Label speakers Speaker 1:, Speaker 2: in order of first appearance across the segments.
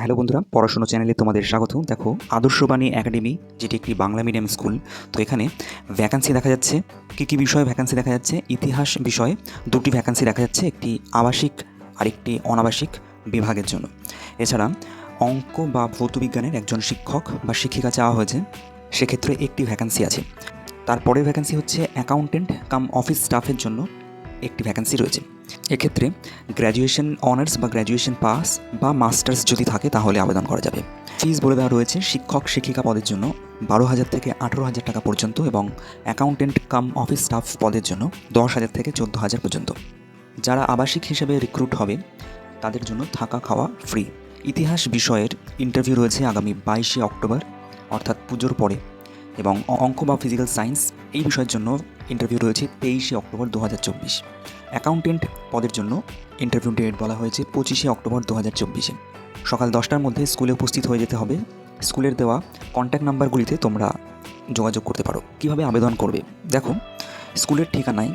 Speaker 1: Hello বন্ধুরা, পড়াশোনা চ্যানেলে তোমাদের স্বাগত দেখো, আদর্শবাণী একাডেমি, যেটি একটি বাংলা মিডিয়াম স্কুল, তো এখানে ভ্যাকান্সি দেখা যাচ্ছে। কী কী বিষয়ে ভ্যাকান্সি দেখা যাচ্ছে? ইতিহাস বিষয়ে দুটি ভ্যাকান্সি দেখা যাচ্ছে, একটি আবাসিক আর একটি অনাবাসিক বিভাগের জন্য। এছাড়া অঙ্ক বা ভৌতবিজ্ঞানের একজন শিক্ষক বা শিক্ষিকা চাওয়া হয়েছে, সেক্ষেত্রে একটি ভ্যাকান্সি আছে। তারপরের ভ্যাকান্সি হচ্ছে অ্যাকাউন্টেন্ট কাম অফিস স্টাফের জন্য। একটি ভ্যাকান্সি রয়েছে। এক্ষেত্রে গ্র্যাজুয়েশন অনার্স বা গ্র্যাজুয়েশন পাস বা মাস্টার্স যদি থাকে, তাহলে আবেদন করা যাবে। ফিজ বলে দেওয়া রয়েছে, শিক্ষক শিক্ষিকা পদের জন্য বারো হাজার থেকে আঠেরো হাজার টাকা পর্যন্ত এবং অ্যাকাউন্টেন্ট কাম অফিস স্টাফ পদের জন্য দশ হাজার থেকে চোদ্দ হাজার পর্যন্ত। যারা আবাসিক হিসেবে রিক্রুট হবে, তাদের জন্য থাকা খাওয়া ফ্রি ইতিহাস বিষয়ের ইন্টারভিউ রয়েছে আগামী বাইশে অক্টোবর, অর্থাৎ পুজোর পরে এবং অঙ্ক বা ফিজিক্যাল সায়েন্স এই বিষয়ের জন্য ইন্টারভিউ রয়েছে তেইশে অক্টোবর দু হাজার চব্বিশ। অ্যাকাউন্টেন্ট পদের জন্য ইন্টারভিউ ডেট বলা হয়েছে পঁচিশে অক্টোবর দু হাজার চব্বিশে। সকাল দশটার মধ্যে স্কুলে উপস্থিত হয়ে যেতে হবে। স্কুলের দেওয়া কন্ট্যাক্ট নাম্বারগুলিতে তোমরা যোগাযোগ করতে পারো। কীভাবে আবেদন করবে? দেখো, স্কুলের ঠিকানায়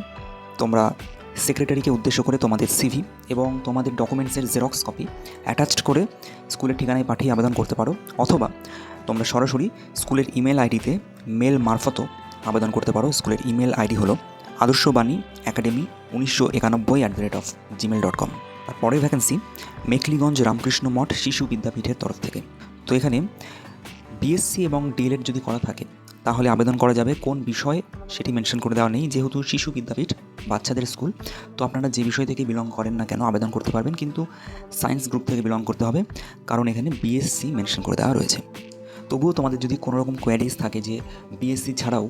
Speaker 1: তোমরা সেক্রেটারিকে উদ্দেশ্য করে তোমাদের সিভি এবং তোমাদের ডকুমেন্টসের জেরক্স কপি অ্যাটাচড করে স্কুলের ঠিকানায় পাঠিয়ে আবেদন করতে পারো। অথবা তোমরা সরাসরি স্কুলের ইমেল আইডিতে মেল মারফতও আবেদন করতে পারো। স্কুলের ইমেল আইডি হলো আদর্শবাণী একাডেমি উনিশশো একানব্বই at the rate of gmail dot com পরের ভ্যাকেন্সি মেকলিগঞ্জ রামকৃষ্ণ মঠ শিশু বিদ্যাপীঠের তরফ থেকে। তো এখানে বিএসসি এবং ডিএলএড যদি করা থাকে, তাহলে আবেদন করা যাবে। কোন বিষয়ে সেটি মেনশন করে দেওয়া নেই। যেহেতু শিশু বিদ্যাপীঠ, বাচ্চাদের স্কুল, তো আপনারা যে বিষয় থেকে বিলং করেন না কেন আবেদন করতে পারবেন। কিন্তু সায়েন্স গ্রুপ থেকে বিলং করতে হবে। কারণ এখানে বিএসসি মেনশন করে দেওয়া রয়েছে। তবুও তোমাদের যদি কোনো রকম কোয়ারিজ থাকে যে বিএসসি ছাড়াও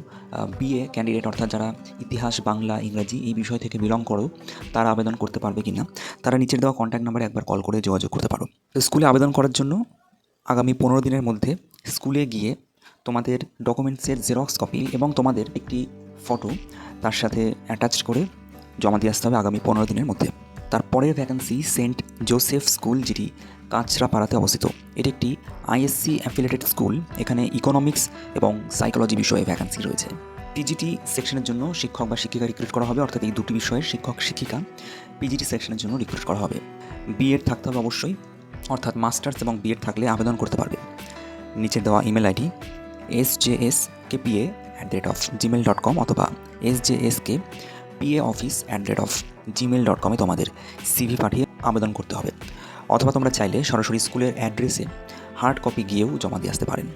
Speaker 1: বিএ ক্যান্ডিডেট অর্থাৎ যারা ইতিহাস, বাংলা, ইংরাজি এই বিষয় থেকে বিলং করো, তারা আবেদন করতে পারবে কি না তারা নিচের দেওয়া কন্ট্যাক্ট নাম্বারে একবার কল করে যোগাযোগ করতে পারো। স্কুলে আবেদন করার জন্য আগামী পনেরো দিনের মধ্যে স্কুলে গিয়ে তোমাদের ডকুমেন্টসের জেরক্স কপি এবং তোমাদের একটি ফটো তার সাথে অ্যাটাচ করে জমা দিয়ে আসতে হবে আগামী পনেরো দিনের মধ্যে। তারপরের ভ্যাকেন্সি সেন্ট জোসেফ স্কুল যেটি কাঁচরাপাড়াতে অবস্থিত। এটি একটি আইএসসি অ্যাফিলেটেড স্কুল এখানে ইকোনমিক্স এবং সাইকোলজি বিষয়ে ভ্যাকেন্সি রয়েছে। পিজিটি সেকশনের জন্য শিক্ষক বা শিক্ষিকা রিক্রুট করা হবে, অর্থাৎ এই দুটি বিষয়ের শিক্ষক, শিক্ষিকা পিজিটি সেকশনের জন্য রিক্রুট করা হবে। বিএড থাকতে হবে অবশ্যই, অর্থাৎ মাস্টার্স এবং বিএড থাকলে আবেদন করতে পারবে। নিচের দেওয়া email ID S J S K PA at the rate of gmail dot com অথবা S J S K PA office at the rate of gmail dot কমে তোমাদের সিভি পাঠিয়ে আবেদন করতে হবে। অথবা তোমরা চাইলে সরাসরি স্কুলের অ্যাড্রেসে হার্ড কপি গিয়েও জমা দিয়ে আসতে পারেন।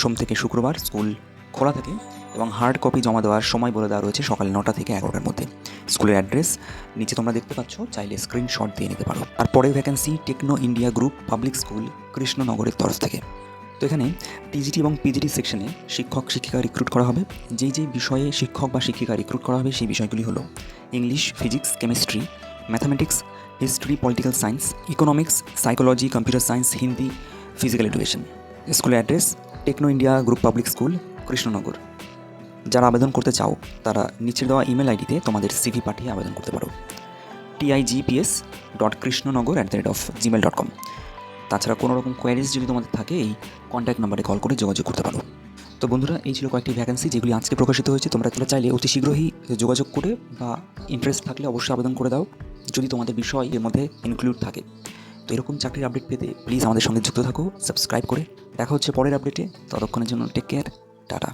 Speaker 1: সোম থেকে শুক্রবার স্কুল খোলা থাকে এবং হার্ড কপি জমা দেওয়ার সময় বলে দেওয়া রয়েছে সকাল নটা থেকে এগারোটার মধ্যে। স্কুলের অ্যাড্রেস নিচে তোমরা দেখতে পাচ্ছ, চাইলে স্ক্রিনশট দিয়ে নিতে পারো। আর পরের vacancy techno India group public school কৃষ্ণনগরের তরফ থেকে। তো এখানে টিজিটি এবং পিজিটি সেকশনে শিক্ষক, শিক্ষিকা রিক্রুট করা হবে। যেই যেই বিষয়ে শিক্ষক বা শিক্ষিকা রিক্রুট করা হবে সেই বিষয়গুলি হলো English physics chemistry mathematics history political science economics psychology computer science Hindi physical education স্কুলের address techno India group public school Krishnanagar যারা আবেদন করতে চাও, তারা নিচে দেওয়া ইমেল আইডিতে তোমাদের সিভি পাঠিয়ে আবেদন করতে পারো। TIGPS dot Krishnanagar at the rate of gmail dot com তাছাড়া কোনো রকম কোয়ারিজ যদি তোমাদের থাকে, এই কন্ট্যাক্ট নাম্বারে কল করে যোগাযোগ করতে পারো। তো বন্ধুরা, এই ছিল কয়েকটি ভ্যাকেন্সি যেগুলি আজকে প্রকাশিত হয়েছে। তোমরা তোমরা চাইলে অতি শীঘ্রই যোগাযোগ করে বা ইন্টারেস্ট থাকলে অবশ্যই আবেদন করে দাও, যদি তোমাদের বিষয় এর মধ্যে ইনক্লুড থাকে। তো এরকম চাকরির আপডেট পেতে প্লিজ আমাদের সঙ্গে যুক্ত থাকো সাবস্ক্রাইব করে। দেখা হচ্ছে পরের আপডেটে ততক্ষণের জন্য টেক কেয়ার টাটা।